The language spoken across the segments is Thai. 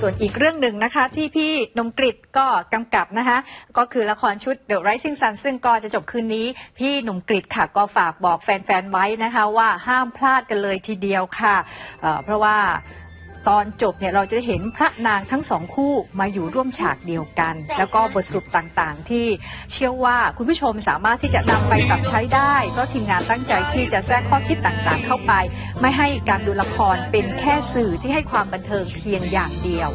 ส่วนอีกเรื่องหนึ่งนะคะ ที่พี่นมกริดก็กำกับนะคะ ก็คือละครชุด The Rising Sun ซึ่งก็จะจบคืนนี้ พี่หนุ่มกริดค่ะ ก็ฝากบอกแฟนๆไว้นะคะ ว่าห้ามพลาดกันเลยทีเดียวค่ะเเพราะว่า ตอนจบเนี่ยเราจะเห็นพระนางทั้งสองคู่มาอยู่ร่วมฉากเดียวกัน แล้วก็บทสรุปต่างๆ ที่เชื่อว่าคุณผู้ชมสามารถที่จะนำไปปรับใช้ได้ เพราะทีมงานตั้งใจที่จะแทรกข้อคิดต่างๆ เข้าไป ไม่ให้การดูละครเป็นแค่สื่อที่ให้ความบันเทิงเพียงอย่างเดียว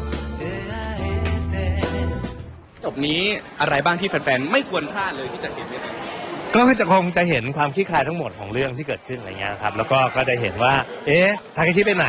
จบนี้อะไรบ้างที่แฟนๆ ไม่ควรพลาดเลยที่จะเห็นเนี่ยก็จะคงจะเห็นความคลี่คลายทั้งหมดของเรื่องที่เกิดขึ้นอะไรเงี้ยครับแล้วก็ก็จะเห็นว่า เอ๊ะทาเคชิไปไหน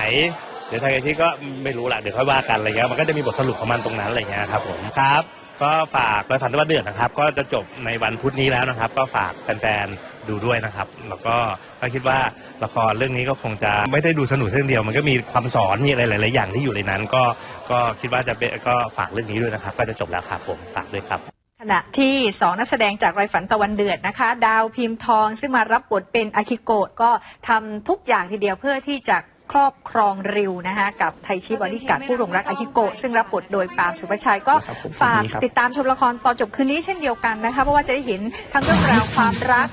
เดี๋ยวทางเคชิก็ไม่รู้ละเดี๋ยวค่อยว่ากันอะไรเงี้ยมันก็จะมีบทสรุปของมันตรงนั้นอะไรเงี้ยครับผมครับก็ฝากรอยฝันตะวันเดือดนะครับ ก็จะจบในวันพุธนี้แล้วนะครับ ก็ฝากแฟนๆดูด้วยนะครับ แล้วก็ก็คิดว่าละครเรื่องนี้ก็คงจะไม่ได้ดูสนุกเรื่องเดียว มันก็มีความสอนมีอะไรหลายๆอย่างที่อยู่ในนั้น ก็ก็คิดว่าจะเป็นก็ฝากเรื่องนี้ด้วยนะครับ ก็จะจบแล้วครับผมฝากด้วยครับขณะที่สองนักแสดงจากรอยฝันตะวันเดือดนะคะ ดาวพิมพ์ทองซึ่งมารับบทเป็นอาคิโกะก็ทำทุกอย่างทีเดียวเพื่อที่จะ ครอบครองริวนะคะกับไทชิบอดี้การ์ดผู้หลงรักอาคิโกะซึ่งรับบทโดยปาล์มสุภาชัยก็ครับผมฝากขอบคุณครับติดตามชมละครตอนจบคืนนี้เช่นเดียวกันนะคะเพราะว่าจะได้เห็นทั้งเรื่องราวความรัก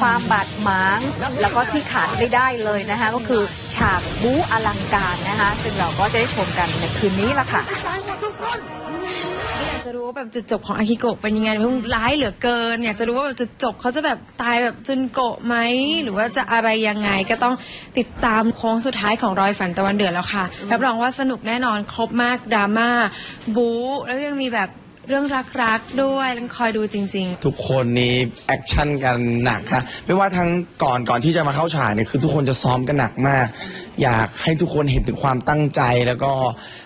ความบาดหมาง แล้วก็ที่ขาดไม่ได้เลยนะคะก็คือฉากบู๊อลังการนะคะซึ่งเราก็จะได้ชมกันในคืนนี้ละค่ะอยาก จะรู้ว่าแบบจุดจบของอากิโกะเป็นยังไงมันร้ายเหลือเกิน อยากจะรู้ว่าแบบจุดจบเขาจะแบบตายแบบจุนโกะไหมหรือว่าจะอะไรยังไงก็ต้องติดตามโค้งสุดท้ายของรอยฝันตะวันเดือดแล้วค่ะรับรองว่าสนุกแน่นอนครบมากดราม่าบู๊แล้วยังมีแบบเรื่องรักๆด้วยต้องคอยดูจริงๆทุกคนนี่แอคชั่นกันหนักค่ะไม่ว่าทั้งก่อนก่อนที่จะมาเข้าฉากเนี่ยคือทุกคนจะซ้อมกันหนักมาก อยากให้ทุกคนเห็นถึงความตั้งใจแล้วก็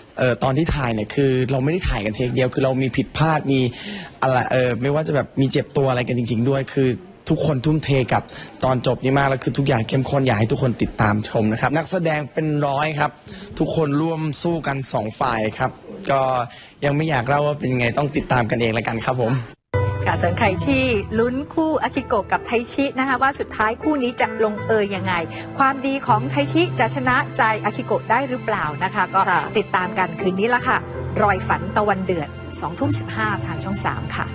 เออตอนที่ถ่ายเนี่ยคือเราไม่ได้ถ่ายกันเทคเดียว คือเรามีผิดพลาดมีอะไรเออไม่ว่าจะแบบมีเจ็บตัวอะไรกันจริง ๆ ด้วยคือทุกคนทุ่มเทกับตอนจบนี่มากแล้วคือทุกอย่างเข้มข้นอยากให้ทุกคนติดตามชมนะครับ นักแสดงเป็นร้อยครับ ทุกคนร่วมสู้กันสองฝ่ายครับ ก็ยังไม่อยากเล่าว่าเป็นไงต้องติดตามกันเองละกันครับผม ค่ะส่วนใครที่ลุ้นคู่อากิโกะกับไทชินะคะว่าสุดท้ายคู่นี้จะลงเอยยังไง ความดีของไทชิจะชนะใจอากิโกะได้หรือเปล่านะคะ ก็ติดตามกันคืนนี้ละค่ะ รอยฝันตะวันเดือด2ทุ่ม15 ทางช่อง 3 ค่ะ